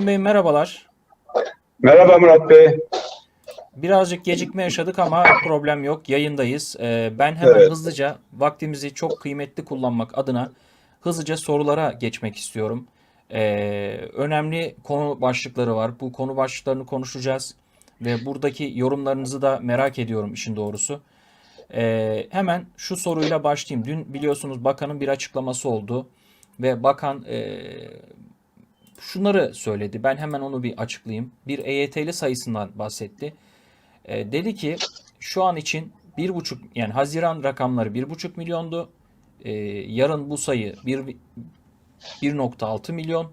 Bey merhabalar. Merhaba Murat Bey. Birazcık gecikme yaşadık ama problem yok. Yayındayız. Ee, ben hemen Evet. hızlıca vaktimizi çok kıymetli kullanmak adına hızlıca sorulara geçmek istiyorum. Ee, önemli konu başlıkları var. Bu konu başlıklarını konuşacağız ve buradaki yorumlarınızı da merak ediyorum işin doğrusu. Ee, hemen şu soruyla başlayayım. Dün biliyorsunuz bakanın bir açıklaması oldu ve bakan e, şunları söyledi. Ben hemen onu bir açıklayayım. Bir EYT'li sayısından bahsetti. E, dedi ki şu an için bir buçuk yani Haziran rakamları bir buçuk milyondu. E, yarın bu sayı bir 1.6 milyon.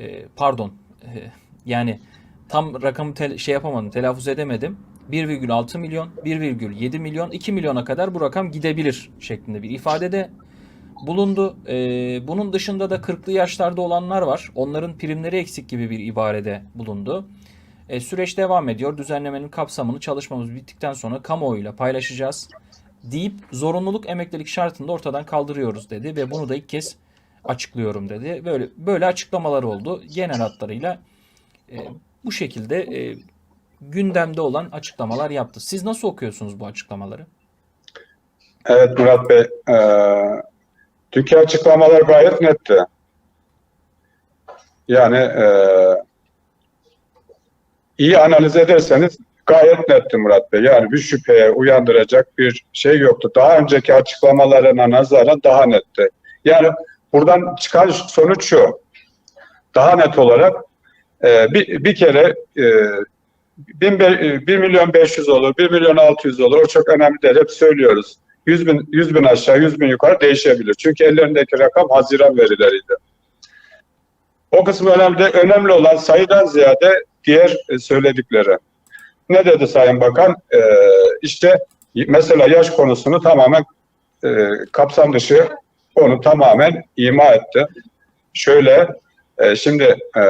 E, pardon. E, yani tam rakamı tel- şey yapamadım, telaffuz edemedim. 1,6 milyon, 1,7 milyon, 2 milyona kadar bu rakam gidebilir şeklinde bir ifadede bulundu. Ee, bunun dışında da 40'lı yaşlarda olanlar var. Onların primleri eksik gibi bir ibarede bulundu. Ee, süreç devam ediyor. Düzenlemenin kapsamını çalışmamız bittikten sonra kamuoyuyla paylaşacağız deyip zorunluluk emeklilik şartını da ortadan kaldırıyoruz dedi ve bunu da ilk kez açıklıyorum dedi. Böyle böyle açıklamalar oldu. Genel hatlarıyla e, bu şekilde e, gündemde olan açıklamalar yaptı. Siz nasıl okuyorsunuz bu açıklamaları? Evet Murat Bey. Ee, dünkü açıklamalar gayet netti. Yani e, iyi analiz ederseniz gayet netti Murat Bey. Yani bir şüpheye uyandıracak bir şey yoktu. Daha önceki açıklamalarına nazaran daha netti. Yani buradan çıkan sonuç şu. Daha net olarak e, bir, bir kere e, 1 milyon 500 olur, 1 milyon 600 olur. O çok önemli değil. Hep söylüyoruz. 100 bin, 100 bin aşağı, 100 bin yukarı değişebilir. Çünkü ellerindeki rakam Haziran verileriydi. O kısmı önemli. Önemli olan sayıdan ziyade diğer e, söyledikleri. Ne dedi Sayın Bakan? Ee, işte mesela yaş konusunu tamamen e, kapsam dışı onu tamamen ima etti. Şöyle, e, şimdi e,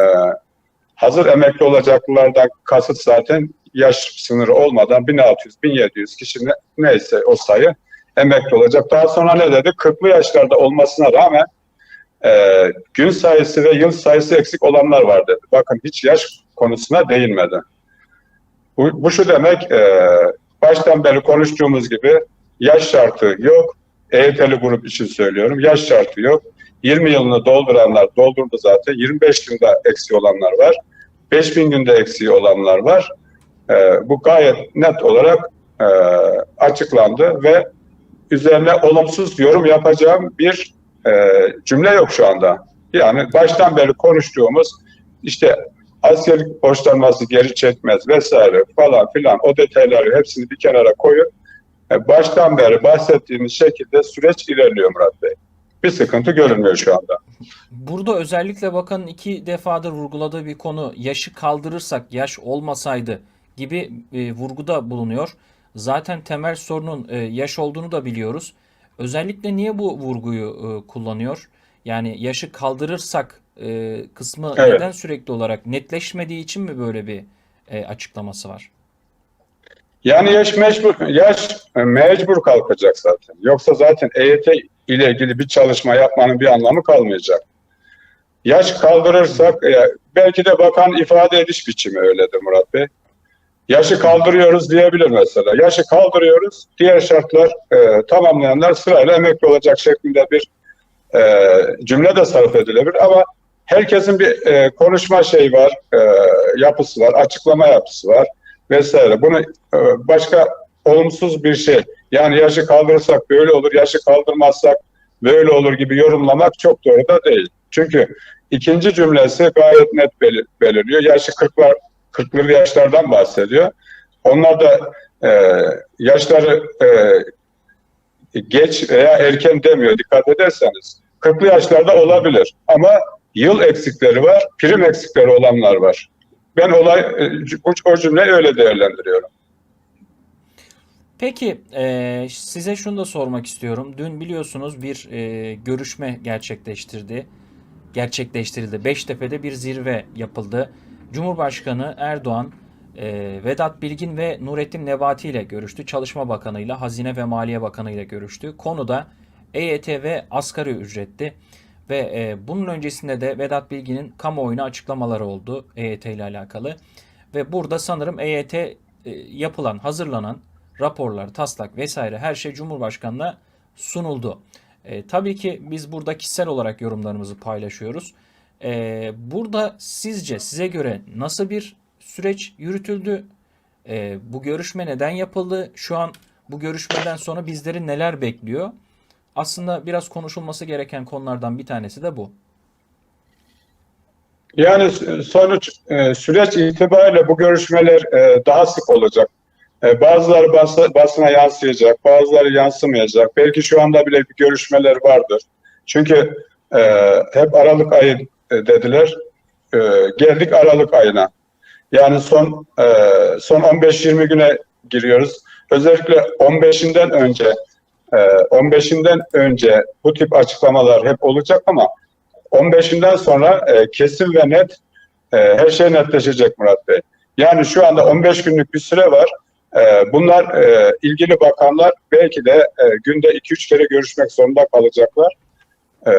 hazır emekli olacaklardan kasıt zaten yaş sınırı olmadan 1600-1700 kişi ne- neyse o sayı emekli olacak. Daha sonra ne dedi? 40'lı yaşlarda olmasına rağmen e, gün sayısı ve yıl sayısı eksik olanlar var dedi. Bakın hiç yaş konusuna değinmedi. Bu, bu şu demek, e, baştan beri konuştuğumuz gibi yaş şartı yok. EYT'li grup için söylüyorum. Yaş şartı yok. 20 yılını dolduranlar doldurdu zaten. 25 günde eksiği olanlar var. 5000 günde eksiği olanlar var. E, bu gayet net olarak e, açıklandı ve üzerine olumsuz yorum yapacağım bir e, cümle yok şu anda. Yani baştan beri konuştuğumuz işte askerlik borçlanması geri çekmez vesaire falan filan o detayları hepsini bir kenara koyup e, baştan beri bahsettiğimiz şekilde süreç ilerliyor Murat Bey. Bir sıkıntı görünmüyor şu anda. Burada özellikle bakanın iki defadır vurguladığı bir konu yaşı kaldırırsak yaş olmasaydı gibi e, vurguda bulunuyor. Zaten temel sorunun e, yaş olduğunu da biliyoruz. Özellikle niye bu vurguyu e, kullanıyor? Yani yaşı kaldırırsak e, kısmı Evet. neden sürekli olarak netleşmediği için mi böyle bir e, açıklaması var? Yani yaş mecbur, yaş e, mecbur kalkacak zaten. Yoksa zaten EYT ile ilgili bir çalışma yapmanın bir anlamı kalmayacak. Yaş kaldırırsak, e, belki de bakan ifade ediş biçimi öyledir Murat Bey. Yaşı kaldırıyoruz diyebilir mesela. Yaşı kaldırıyoruz, diğer şartlar e, tamamlayanlar sırayla emekli olacak şeklinde bir e, cümle de sarf edilebilir. Ama herkesin bir e, konuşma şeyi var, e, yapısı var, açıklama yapısı var vesaire. Bunu e, başka olumsuz bir şey. Yani yaşı kaldırırsak böyle olur, yaşı kaldırmazsak böyle olur gibi yorumlamak çok doğru da değil. Çünkü ikinci cümlesi gayet net belir- belirliyor. Yaşı 40'lar 40'lı yaşlardan bahsediyor. Onlar da e, yaşları e, geç veya erken demiyor dikkat ederseniz. 40'lı yaşlarda olabilir ama yıl eksikleri var, prim eksikleri olanlar var. Ben olay e, o, cümleyi öyle değerlendiriyorum. Peki e, size şunu da sormak istiyorum. Dün biliyorsunuz bir e, görüşme gerçekleştirdi. Gerçekleştirildi. Beştepe'de bir zirve yapıldı. Cumhurbaşkanı Erdoğan, e, Vedat Bilgin ve Nurettin Nebati ile görüştü. Çalışma Bakanı ile Hazine ve Maliye Bakanı ile görüştü. Konuda EYT ve asgari ücretti. Ve e, bunun öncesinde de Vedat Bilgin'in kamuoyuna açıklamaları oldu EYT ile alakalı. Ve burada sanırım EYT e, yapılan, hazırlanan raporlar, taslak vesaire her şey Cumhurbaşkanı'na sunuldu. E, tabii ki biz burada kişisel olarak yorumlarımızı paylaşıyoruz. E, burada sizce size göre nasıl bir süreç yürütüldü? E, bu görüşme neden yapıldı? Şu an bu görüşmeden sonra bizleri neler bekliyor? Aslında biraz konuşulması gereken konulardan bir tanesi de bu. Yani sonuç e, süreç itibariyle bu görüşmeler e, daha sık olacak. E, Bazıları bas- basına yansıyacak, bazıları yansımayacak. Belki şu anda bile bir görüşmeler vardır. Çünkü hep Aralık ayı e, dediler. E, Geldik Aralık ayına. Yani son e, son 15-20 güne giriyoruz. Özellikle 15'inden önce e, 15'inden önce bu tip açıklamalar hep olacak ama 15'inden sonra e, kesin ve net e, her şey netleşecek Murat Bey. Yani şu anda 15 günlük bir süre var. E, bunlar e, ilgili bakanlar belki de e, günde 2-3 kere görüşmek zorunda kalacaklar. E,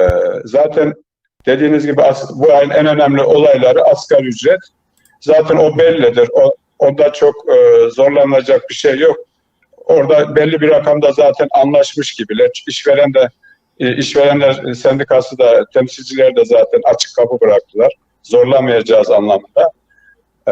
zaten dediğiniz gibi bu ayın en önemli olayları asgari ücret. Zaten o bellidir. O, onda çok e, zorlanacak bir şey yok. Orada belli bir rakamda zaten anlaşmış gibiler. İşveren de e, işverenler sendikası da temsilcileri de zaten açık kapı bıraktılar. Zorlamayacağız anlamında. Ee,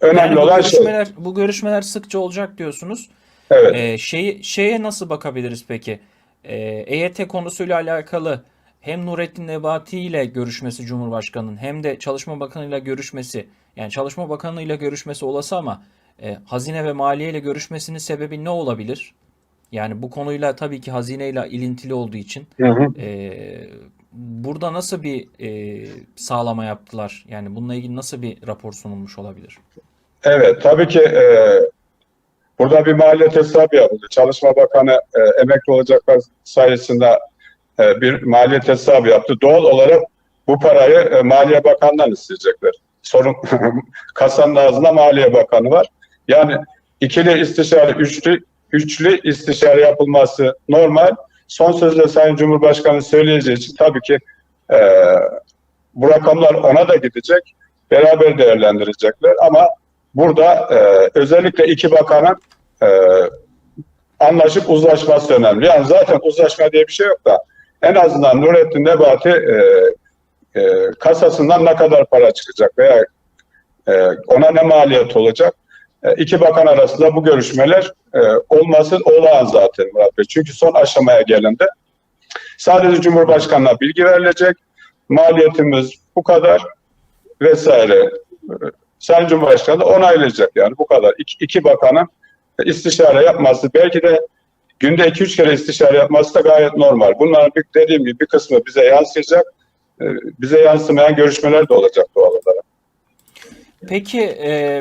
önemli Yani bu olan şey. görüşmeler bu görüşmeler sıkça olacak diyorsunuz. Evet. Ee, şeyi şeye nasıl bakabiliriz peki? Ee, EYT konusuyla alakalı hem Nurettin Nebati ile görüşmesi Cumhurbaşkanı'nın hem de Çalışma Bakanı ile görüşmesi yani Çalışma Bakanı ile görüşmesi olası ama e, Hazine ve Maliye ile görüşmesinin sebebi ne olabilir? Yani bu konuyla tabii ki hazine ile ilintili olduğu için Hı hı. e, burada nasıl bir e, sağlama yaptılar? Yani bununla ilgili nasıl bir rapor sunulmuş olabilir? Evet, tabii ki e, burada bir maliyet hesabı yapıldı. Çalışma Bakanı e, emekli olacaklar sayesinde e, bir maliyet hesabı yaptı. Doğal olarak bu parayı e, Maliye Bakanı'ndan isteyecekler. Sorun kasanın ağzında Maliye Bakanı var. Yani ikili istişare, üçlü, üçlü istişare yapılması normal. Son sözde Sayın Cumhurbaşkanı söyleyeceği için tabii ki e, bu rakamlar ona da gidecek. Beraber değerlendirecekler ama burada e, özellikle iki bakanın e, anlaşıp uzlaşması önemli. Yani zaten uzlaşma diye bir şey yok da en azından Nurettin Nebati e, e, kasasından ne kadar para çıkacak veya e, ona ne maliyet olacak? E, iki bakan arasında bu görüşmeler e, olması olağan zaten Murat Bey. Çünkü son aşamaya gelindi. Sadece Cumhurbaşkanı'na bilgi verilecek. Maliyetimiz bu kadar vesaire. Sayın Cumhurbaşkanı onaylayacak yani bu kadar. İki, iki bakanın istişare yapması belki de günde iki üç kere istişare yapması da gayet normal. Bunların bir, dediğim gibi bir kısmı bize yansıyacak. Ee, Bize yansımayan görüşmeler de olacak doğal olarak. Peki e,